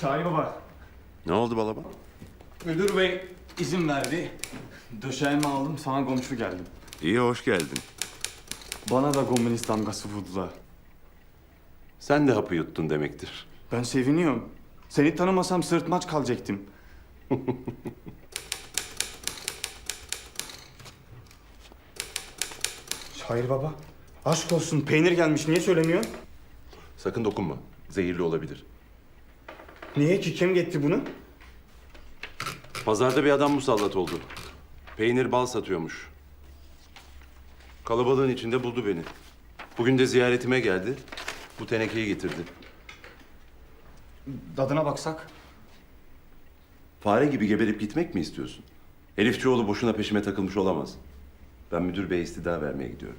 Şahin baba, Ne oldu balaba? müdür bey izin verdi. Döşeğimi aldım, sana komşu geldim. İyi hoş geldin. Bana da komünist damgası vurdular. Sen de hapı yuttun demektir. Ben seviniyorum. Seni tanımasam sırtmaç kalacaktım. Şair baba, aşk olsun peynir gelmiş. Niye söylemiyorsun? Sakın dokunma. Zehirli olabilir. Niye ki? Kim getti bunu? Pazarda bir adam musallat oldu. Peynir bal satıyormuş. Kalabalığın içinde buldu beni. Bugün de ziyaretime geldi. Bu tenekeyi getirdi. Dadına baksak. Fare gibi geberip gitmek mi istiyorsun? Elifçioğlu boşuna peşime takılmış olamaz. Ben müdür beye istida vermeye gidiyorum.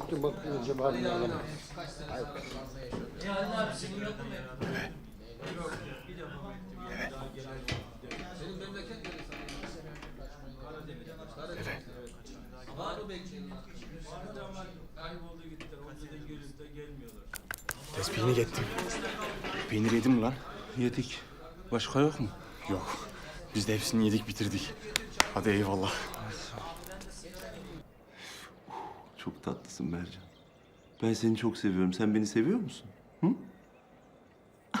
bakınca bari alalım. Tespihini gettim. Peynir yedin mi lan? Yedik. Başka yok mu? Yok. Biz de hepsini yedik bitirdik. Hadi eyvallah. Çok tatlısın Mercan. Ben seni çok seviyorum. Sen beni seviyor musun? Hı?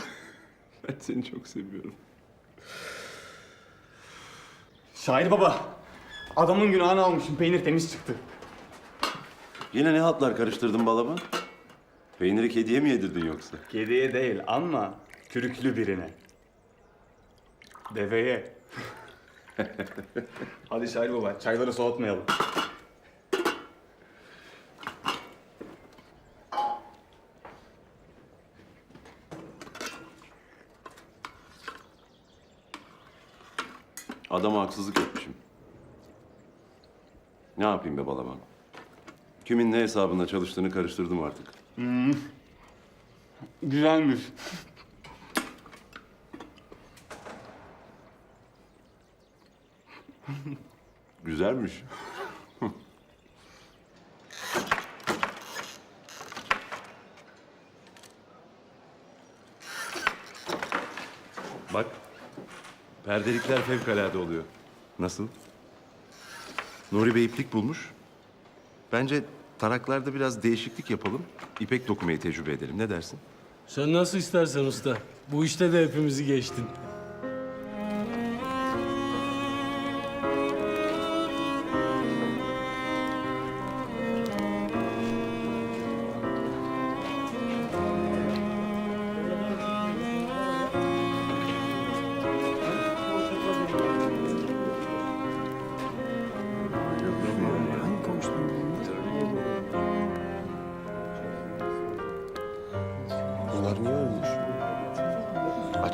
ben seni çok seviyorum. Şair baba. Adamın günahını almışım. Peynir temiz çıktı. Yine ne hatlar karıştırdın balaba? Peyniri kediye mi yedirdin yoksa? Kediye değil ama kürklü birine. Deveye. Hadi Şair baba çayları soğutmayalım. Adama haksızlık etmişim. Ne yapayım be balaban? Kimin ne hesabında çalıştığını karıştırdım artık. Güzelmiş. Güzelmiş. Bak, perdelikler fevkalade oluyor. Nasıl? Nuri Bey iplik bulmuş. Bence taraklarda biraz değişiklik yapalım. İpek dokumayı tecrübe edelim. Ne dersin? Sen nasıl istersen usta. Bu işte de hepimizi geçtin.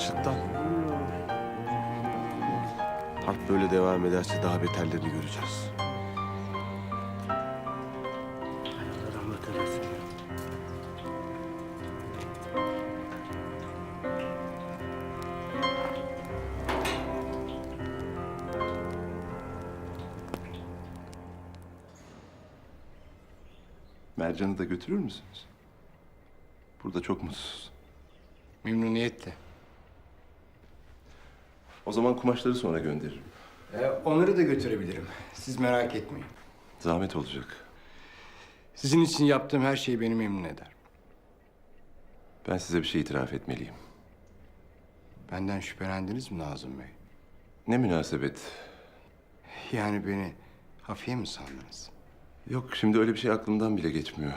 açlıktan. Harp böyle devam ederse daha beterlerini göreceğiz. Mercan'ı da götürür müsünüz? Burada çok mutsuz. Memnuniyetle. O zaman kumaşları sonra gönderirim. Ee, onları da götürebilirim. Siz merak etmeyin. Zahmet olacak. Sizin için yaptığım her şey beni memnun eder. Ben size bir şey itiraf etmeliyim. Benden şüphelendiniz mi Nazım Bey? Ne münasebet. Yani beni hafiye mi sandınız? Yok şimdi öyle bir şey aklımdan bile geçmiyor.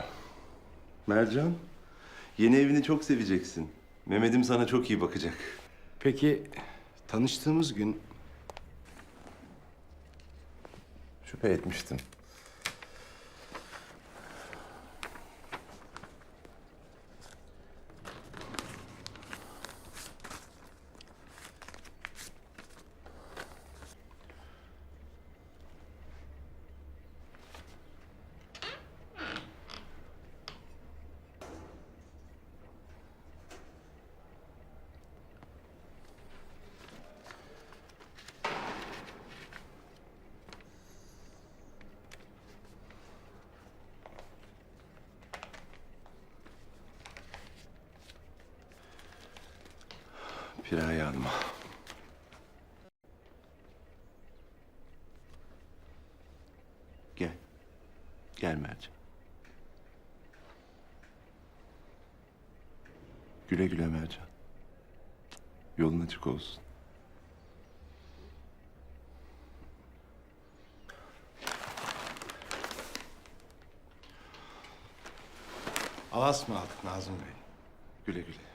Mercan, yeni evini çok seveceksin. Mehmet'im sana çok iyi bakacak. Peki tanıştığımız gün Şüphe etmiştim. Piraye Hanım'a. Gel. Gel Mercan. Güle güle Mercan. Yolun açık olsun. Alas mı aldık Nazım Bey? Güle güle.